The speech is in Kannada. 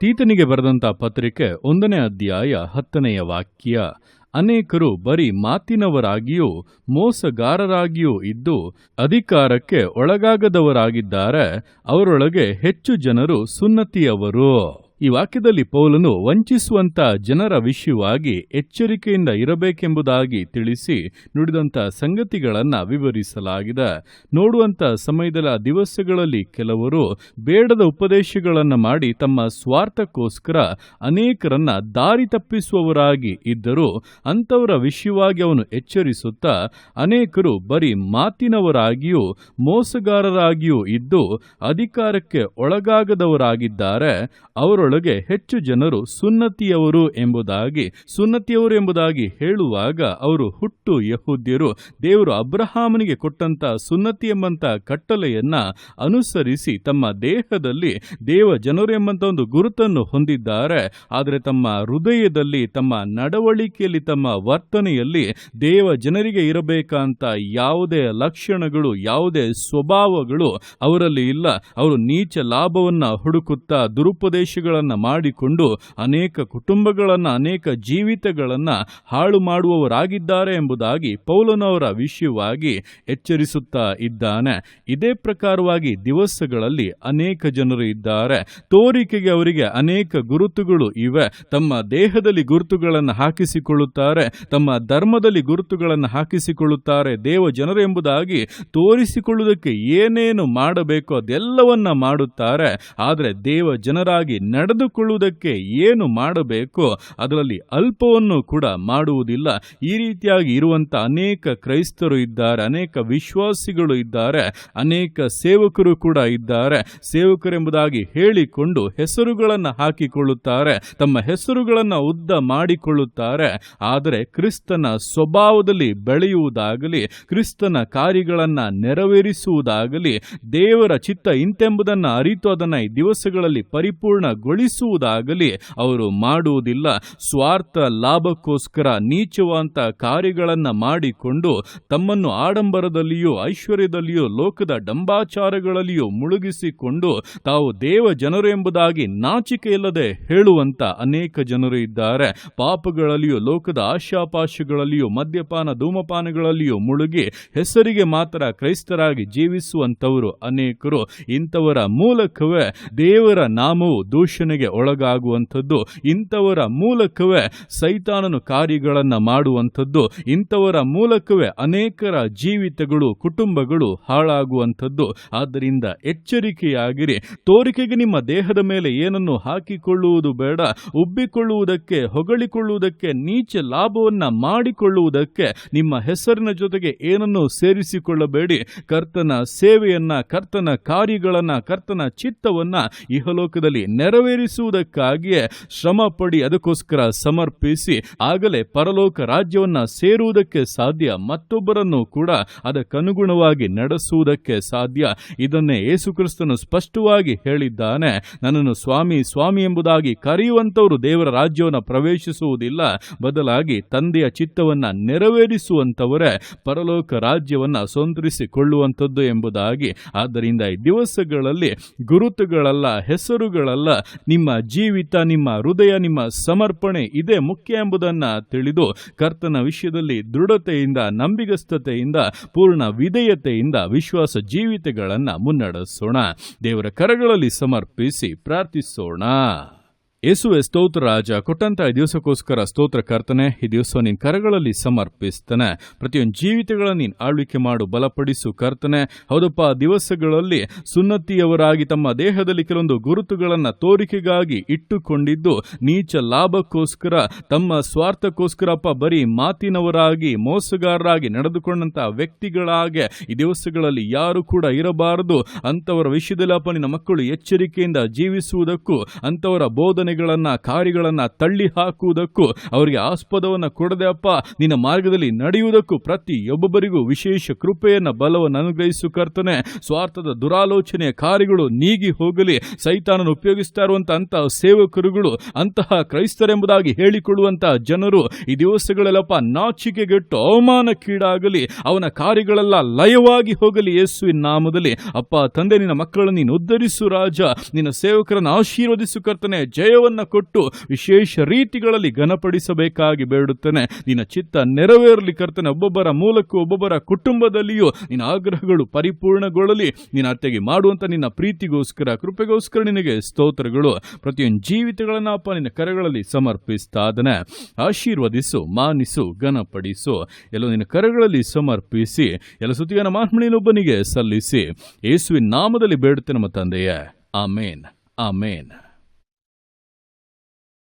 ತೀತನಿಗೆ ಬರೆದಂತ ಪತ್ರಿಕೆ ಒಂದನೇ ಅಧ್ಯಾಯ ಹತ್ತನೆಯ ವಾಕ್ಯ. ಅನೇಕರು ಬರೀ ಮಾತಿನವರಾಗಿಯೂ ಮೋಸಗಾರರಾಗಿಯೂ ಇದ್ದು ಅಧಿಕಾರಕ್ಕೆ ಒಳಗಾಗದವರಾಗಿದ್ದಾರೆ, ಅವರೊಳಗೆ ಹೆಚ್ಚು ಜನರು ಸುನ್ನತಿಯವರು. ಈ ವಾಕ್ಯದಲ್ಲಿ ಪೌಲನು ವಂಚಿಸುವಂತ ಜನರ ವಿಷಯವಾಗಿ ಎಚ್ಚರಿಕೆಯಿಂದ ಇರಬೇಕೆಂಬುದಾಗಿ ತಿಳಿಸಿ ನುಡಿದಂತ ಸಂಗತಿಗಳನ್ನು ವಿವರಿಸಲಾಗಿದೆ. ನೋಡುವಂತ ಸಮಯದ ದಿವಸಗಳಲ್ಲಿ ಕೆಲವರು ಬೇಡದ ಉಪದೇಶಗಳನ್ನು ಮಾಡಿ ತಮ್ಮ ಸ್ವಾರ್ಥಕ್ಕೋಸ್ಕರ ಅನೇಕರನ್ನ ದಾರಿ ತಪ್ಪಿಸುವವರಾಗಿ ಇದ್ದರೂ ಅಂಥವರ ವಿಷಯವಾಗಿ ಅವನು ಎಚ್ಚರಿಸುತ್ತಾ ಅನೇಕರು ಬರೀ ಮಾತಿನವರಾಗಿಯೂ ಮೋಸಗಾರರಾಗಿಯೂ ಇದ್ದು ಅಧಿಕಾರಕ್ಕೆ ಒಳಗಾಗದವರಾಗಿದ್ದಾರೆ. ಅವರೊಳಗೆ ಹೆಚ್ಚು ಜನರು ಸುನ್ನತಿಯವರು ಎಂಬುದಾಗಿ ಸುನ್ನತಿಯವರು ಎಂಬುದಾಗಿ ಹೇಳುವಾಗ ಅವರು ಹುಟ್ಟು ಯಹೂದ್ಯರು. ದೇವರು ಅಬ್ರಹಾಮನಿಗೆ ಕೊಟ್ಟಂತ ಸುನ್ನತಿ ಎಂಬಂತ ಕಟ್ಟಲೆಯನ್ನ ಅನುಸರಿಸಿ ತಮ್ಮ ದೇಹದಲ್ಲಿ ದೇವ ಜನರು ಎಂಬಂತ ಒಂದು ಗುರುತನ್ನು ಹೊಂದಿದ್ದಾರೆ. ಆದರೆ ತಮ್ಮ ಹೃದಯದಲ್ಲಿ, ತಮ್ಮ ನಡವಳಿಕೆಯಲ್ಲಿ, ತಮ್ಮ ವರ್ತನೆಯಲ್ಲಿ ದೇವ ಜನರಿಗೆ ಇರಬೇಕಂತ ಯಾವುದೇ ಲಕ್ಷಣಗಳು, ಯಾವುದೇ ಸ್ವಭಾವಗಳು ಅವರಲ್ಲಿ ಇಲ್ಲ. ಅವರು ನೀಚ ಲಾಭವನ್ನ ಹುಡುಕುತ್ತಾ ದುರುಪದೇಶಗಳನ್ನ ಮಾಡಿಕೊಂಡು ಅನೇಕ ಕುಟುಂಬಗಳನ್ನು, ಅನೇಕ ಜೀವಿತಗಳನ್ನು ಹಾಳು ಮಾಡುವವರಾಗಿದ್ದಾರೆ ಎಂಬುದಾಗಿ ಪೌಲನವರ ವಿಷಯವಾಗಿ ಎಚ್ಚರಿಸುತ್ತಾ ಇದ್ದಾನೆ. ಇದೇ ಪ್ರಕಾರವಾಗಿ ದಿವಸಗಳಲ್ಲಿ ಅನೇಕ ಜನರು ಇದ್ದಾರೆ. ತೋರಿಕೆಗೆ ಅವರಿಗೆ ಅನೇಕ ಗುರುತುಗಳು ಇವೆ. ತಮ್ಮ ದೇಹದಲ್ಲಿ ಗುರುತುಗಳನ್ನು ಹಾಕಿಸಿಕೊಳ್ಳುತ್ತಾರೆ. ತಮ್ಮ ಧರ್ಮದಲ್ಲಿ ಗುರುತುಗಳನ್ನು ಹಾಕಿಸಿಕೊಳ್ಳುತ್ತಾರೆ ದೇವ ಜನರು ಎಂಬುದಾಗಿ ತೋರಿಸಿಕೊಳ್ಳುವುದಕ್ಕೆ ಏನೇನು ಮಾಡಬೇಕು ಅದೆಲ್ಲವನ್ನ ಮಾಡುತ್ತಾರೆ. ಆದರೆ ದೇವ ಜನರಾಗಿ ನಡೆದುಕೊಳ್ಳುವುದಕ್ಕೆ ಏನು ಮಾಡಬೇಕು ಅದರಲ್ಲಿ ಅಲ್ಪವನ್ನು ಕೂಡ ಮಾಡುವುದಿಲ್ಲ. ಈ ರೀತಿಯಾಗಿ ಇರುವಂತ ಅನೇಕ ಕ್ರೈಸ್ತರು ಇದ್ದಾರೆ, ಅನೇಕ ವಿಶ್ವಾಸಿಗಳು ಇದ್ದಾರೆ, ಅನೇಕ ಸೇವಕರು ಕೂಡ ಇದ್ದಾರೆ. ಸೇವಕರೆಂಬುದಾಗಿ ಹೇಳಿಕೊಂಡು ಹೆಸರುಗಳನ್ನು ಹಾಕಿಕೊಳ್ಳುತ್ತಾರೆ, ತಮ್ಮ ಹೆಸರುಗಳನ್ನು ಉದ್ದ ಮಾಡಿಕೊಳ್ಳುತ್ತಾರೆ. ಆದರೆ ಕ್ರಿಸ್ತನ ಸ್ವಭಾವದಲ್ಲಿ ಬೆಳೆಯುವುದಾಗಲಿ, ಕ್ರಿಸ್ತನ ಕಾರ್ಯಗಳನ್ನು ನೆರವೇರಿಸುವುದಾಗಲಿ, ದೇವರ ಚಿತ್ತ ಇಂತೆಂಬುದನ್ನು ಅರಿತು ಅದನ್ನು ಈ ದಿವಸಗಳಲ್ಲಿ ಪರಿಪೂರ್ಣಗೊಳಿಸುವುದಾಗಲಿ ಅವರು ಮಾಡುವುದಿಲ್ಲ. ಸ್ವಾರ್ಥ ಲಾಭಕ್ಕೋಸ್ಕರ ನೀಚವಂತ ಕಾರ್ಯಗಳನ್ನು ಮಾಡಿಕೊಂಡು ತಮ್ಮನ್ನು ಆಡಂಬರದಲ್ಲಿಯೂ ಐಶ್ವರ್ಯದಲ್ಲಿಯೂ ಲೋಕದ ಡಂಬಾಚಾರಗಳಲ್ಲಿಯೂ ಮುಳುಗಿಸಿಕೊಂಡು ತಾವು ದೇವ ಜನರು ಎಂಬುದಾಗಿ ನಾಚಿಕೆ ಇಲ್ಲದೆ ಹೇಳುವಂತ ಅನೇಕ ಜನರು ಇದ್ದಾರೆ. ಪಾಪಗಳಲ್ಲಿಯೂ, ಲೋಕದ ಆಶಾಪಾಶಗಳಲ್ಲಿಯೂ, ಮದ್ಯಪಾನ, ಧೂಮಪಾನಗಳಲ್ಲಿಯೂ ಮುಳುಗಿ ಹೆಸರಿಗೆ ಮಾತ್ರ ಕ್ರೈಸ್ತರಾಗಿ ಜೀವಿಸುವಂತವರು ಅನೇಕರು. ಇಂಥವರ ಮೂಲಕವೇ ದೇವರ ನಾಮವು ದೂಷಣೆಗೆ ಒಳಗಾಗುವಂಥದ್ದು, ಇಂಥವರ ಮೂಲಕವೇ ಸೈತಾನನು ಕಾರ್ಯಗಳನ್ನು ಮಾಡುವಂಥದ್ದು, ಇಂಥವರ ಮೂಲಕವೇ ಅನೇಕರ ಜೀವಿತಗಳು, ಕುಟುಂಬಗಳು ಹಾಳಾಗುವಂಥದ್ದು. ಆದ್ದರಿಂದ ಎಚ್ಚರಿಕೆಯಾಗಿರಿ. ತೋರಿಕೆಗೆ ನಿಮ್ಮ ದೇಹದ ಮೇಲೆ ಏನನ್ನು ಹಾಕಿಕೊಳ್ಳುವುದು ಬೇಡ. ಉಬ್ಬಿಕೊಳ್ಳುವುದಕ್ಕೆ, ಹೊಗಳಿಕೊಳ್ಳುವುದಕ್ಕೆ, ನೀಚ ಲಾಭವನ್ನ ಮಾಡಿಕೊಳ್ಳುವುದಕ್ಕೆ ನಿಮ್ಮ ಹೆಸರಿನ ಜೊತೆಗೆ ಏನನ್ನು ಸೇರಿಸಿಕೊಳ್ಳಬೇಡಿ. ಕರ್ತನ ಸೇವೆಯನ್ನ, ಕರ್ತನ ಕಾರ್ಯಗಳನ್ನ, ಕರ್ತನ ಚಿತ್ತವನ್ನ ಇಹಲೋಕದಲ್ಲಿ ನೆರವೇರಿಸುವುದಕ್ಕಾಗಿಯೇ ಶ್ರಮ ಪಡಿ ಅದಕ್ಕೋಸ್ಕರ ಸಮರ್ಪಿಸಿ ಆಗಲೇ ಪರಲೋಕ ರಾಜ್ಯವನ್ನ ಸೇರುವುದಕ್ಕೆ ಸಾಧ್ಯ. ಮತ್ತೊಬ್ಬರನ್ನು ಕೂಡ ಅದಕ್ಕನುಗುಣವಾಗಿ ನಡೆಸುವುದಕ್ಕೆ ಸಾಧ್ಯ. ಇದನ್ನೇ ಯೇಸುಕ್ರಿಸ್ತನು ಸ್ಪಷ್ಟವಾಗಿ ಹೇಳಿದ್ದಾನೆ. ನನ್ನನ್ನು ಸ್ವಾಮಿ ಸ್ವಾಮಿ ಎಂಬುದಾಗಿ ಕರೆಯುವಂತವರು ದೇವರ ರಾಜ್ಯವನ್ನು ಪ್ರವೇಶಿಸುವುದಿಲ್ಲ. ಬದಲಾಗಿ ತಂದೆಯ ಚಿತ್ತವನ್ನ ನೆರವೇರಿಸುವಂತವರೇ ಪರಲೋಕ ರಾಜ್ಯವನ್ನ ಸ್ವಂತರಿಸಿಕೊಳ್ಳುವಂಥದ್ದು ಎಂಬುದಾಗಿ. ಆದ್ದರಿಂದ ಈ ದಿವಸಗಳಲ್ಲಿ ಗುರುತುಗಳಲ್ಲ, ಹೆಸರುಗಳಲ್ಲ ನಿಮ್ಮ ಜೀವಿತ, ನಿಮ್ಮ ಹೃದಯ, ನಿಮ್ಮ ಸಮರ್ಪಣೆ ಇದೇ ಮುಖ್ಯ ಎಂಬುದನ್ನು ತಿಳಿದು ಕರ್ತನ ವಿಷಯದಲ್ಲಿ ದೃಢತೆಯಿಂದ, ನಂಬಿಗಸ್ತತೆಯಿಂದ, ಪೂರ್ಣ ವಿಧೇಯತೆಯಿಂದ ವಿಶ್ವಾಸ ಜೀವಿತಗಳನ್ನು ಮುನ್ನಡೆಸೋಣ. ದೇವರ ಕರಗಳಲ್ಲಿ ಸಮರ್ಪಿಸಿ ಪ್ರಾರ್ಥಿಸೋಣ. ಯೇಸುವೆ ಸ್ತೋತ್ರ ರಾಜ ಕೊಟ್ಟಂತ ಈ ದಿವಸಕ್ಕೋಸ್ಕರ ಸ್ತೋತ್ರ ಕರ್ತನೆ, ಈ ದಿವಸ ನಿನ್ ಕರಗಳಲ್ಲಿ ಸಮರ್ಪಿಸ್ತಾನೆ. ಪ್ರತಿಯೊಂದು ಜೀವಿತಗಳನ್ನು ನೀನ್ ಆಳ್ವಿಕೆ ಮಾಡು, ಬಲಪಡಿಸು ಕರ್ತನೆ. ಹೌದಪ್ಪ ದಿವಸಗಳಲ್ಲಿ ಸುನ್ನತಿಯವರಾಗಿ ತಮ್ಮ ದೇಹದಲ್ಲಿ ಕೆಲವೊಂದು ಗುರುತುಗಳನ್ನು ತೋರಿಕೆಗಾಗಿ ಇಟ್ಟುಕೊಂಡಿದ್ದು, ನೀಚ ಲಾಭಕ್ಕೋಸ್ಕರ, ತಮ್ಮ ಸ್ವಾರ್ಥಕ್ಕೋಸ್ಕರಪ್ಪ ಬರೀ ಮಾತಿನವರಾಗಿ, ಮೋಸಗಾರರಾಗಿ ನಡೆದುಕೊಂಡಂತ ವ್ಯಕ್ತಿಗಳಾಗೆ ಈ ದಿವಸಗಳಲ್ಲಿ ಯಾರು ಕೂಡ ಇರಬಾರದು. ಅಂತವರ ವಿಷಯದಲ್ಲಿ ಅಪ್ಪ ನಿನ್ನ ಮಕ್ಕಳು ಎಚ್ಚರಿಕೆಯಿಂದ ಜೀವಿಸುವುದಕ್ಕೂ ಅಂತವರ ಬೋಧನೆ ಭಾವನೆಗಳನ್ನ ಕಾರ್ಯಗಳನ್ನ ತಳ್ಳಿ ಹಾಕುವುದಕ್ಕೂ, ಅವರಿಗೆ ಆಸ್ಪದವನ್ನ ಕೊಡದೆ ಅಪ್ಪ, ನಿನ್ನ ಮಾರ್ಗದಲ್ಲಿ ನಡೆಯುವುದಕ್ಕೂ ಪ್ರತಿಯೊಬ್ಬೊಬ್ಬರಿಗೂ ವಿಶೇಷ ಕೃಪೆಯನ್ನ, ಬಲವನ್ನು ಅನುಗ್ರಹಿಸು ಕರ್ತನೆ. ಸ್ವಾರ್ಥದ ದುರಾಲೋಚನೆಯ ಕಾರ್ಯಗಳು ನೀಗಿ ಹೋಗಲಿ. ಸೈತಾನನ್ನು ಉಪಯೋಗಿಸ್ತಾ ಇರುವಂತಹ ಅಂತಹ ಸೇವಕರುಗಳು, ಅಂತಹ ಕ್ರೈಸ್ತರೆಂಬುದಾಗಿ ಹೇಳಿಕೊಳ್ಳುವಂತಹ ಜನರು ಈ ದಿವಸಗಳಲ್ಲಪ್ಪ ನಾಚಿಕೆಗೆಟ್ಟು ಅವಮಾನಕ್ಕೀಡಾಗಲಿ. ಅವನ ಕಾರ್ಯಗಳೆಲ್ಲ ಲಯವಾಗಿ ಹೋಗಲಿ ಯೇಸುವಿನ ನಾಮದಲ್ಲಿ. ಅಪ್ಪ, ತಂದೆ, ನಿನ್ನ ಮಕ್ಕಳನ್ನು ನೀನು ಉದ್ಧರಿಸು ರಾಜ. ನಿನ್ನ ಸೇವಕರನ್ನು ಆಶೀರ್ವದಿಸು ಕರ್ತನೆ. ಜಯವನ್ನ ಕೊಟ್ಟು ವಿಶೇಷ ರೀತಿಗಳಲ್ಲಿ ಘನಪಡಿಸಬೇಕಾಗಿ ಬೇಡುತ್ತೇನೆ. ನಿನ್ನ ಚಿತ್ತ ನೆರವೇರಲಿ ಕರ್ತನೆ, ಒಬ್ಬೊಬ್ಬರ ಮೂಲಕ್ಕೂ ಒಬ್ಬೊಬ್ಬರ ಕುಟುಂಬದಲ್ಲಿಯೂ ನಿನ್ನ ಆಗ್ರಹಗಳು ಪರಿಪೂರ್ಣಗೊಳ್ಳಲಿ. ನಿನ್ನ ಅತ್ತೆಗೆ ಮಾಡುವಂತ ನಿನ್ನ ಪ್ರೀತಿಗೋಸ್ಕರ, ಕೃಪೆಗೋಸ್ಕರ ನಿನಗೆ ಸ್ತೋತ್ರಗಳು. ಪ್ರತಿಯೊಂದು ಜೀವಿತಗಳನ್ನು ಅಪ್ಪ ನಿನ್ನ ಕರಗಳಲ್ಲಿ ಸಮರ್ಪಿಸ್ತಾದನೆ ಆಶೀರ್ವದಿಸು, ಮಾನಿಸು, ಘನಪಡಿಸು. ಎಲ್ಲ ನಿನ್ನ ಕರಗಳಲ್ಲಿ ಸಮರ್ಪಿಸಿ, ಎಲ್ಲ ಸುತ್ತಿಗನ ಮಾಹ್ಮಣಿನೊಬ್ಬನಿಗೆ ಸಲ್ಲಿಸಿ. ಯೇಸುವಿನ ನಾಮದಲ್ಲಿ ಬೇಡುತ್ತೆ ನಮ್ಮ ತಂದೆಯೇ. ಆಮೇನ್. ಆಮೇನ್.